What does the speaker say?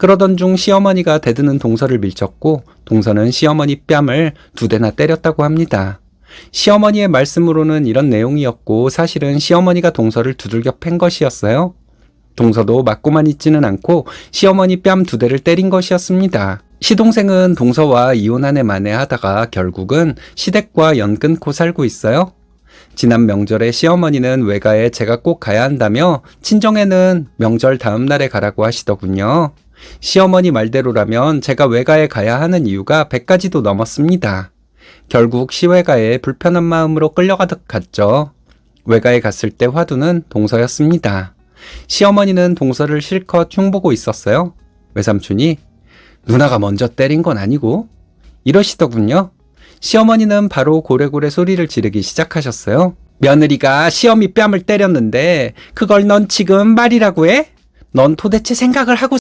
그러던 중 시어머니가 대드는 동서를 밀쳤고 동서는 시어머니 뺨을 두 대나 때렸다고 합니다. 시어머니의 말씀으로는 이런 내용이었고 사실은 시어머니가 동서를 두들겨 팬 것이었어요. 동서도 맞고만 있지는 않고 시어머니 뺨 두 대를 때린 것이었습니다. 시동생은 동서와 이혼 한해 만에 하다가 결국은 시댁과 연 끊고 살고 있어요. 지난 명절에 시어머니는 외가에 제가 꼭 가야 한다며 친정에는 명절 다음 날에 가라고 하시더군요. 시어머니 말대로라면 제가 외가에 가야 하는 이유가 100가지도 넘었습니다. 결국 시외가에 불편한 마음으로 끌려가듯 갔죠. 외가에 갔을 때 화두는 동서였습니다. 시어머니는 동서를 실컷 흉보고 있었어요. 외삼촌이 누나가 먼저 때린 건 아니고 이러시더군요. 시어머니는 바로 고래고래 소리를 지르기 시작하셨어요. 며느리가 시어미 뺨을 때렸는데 그걸 넌 지금 말이라고 해? 넌 도대체 생각을 하고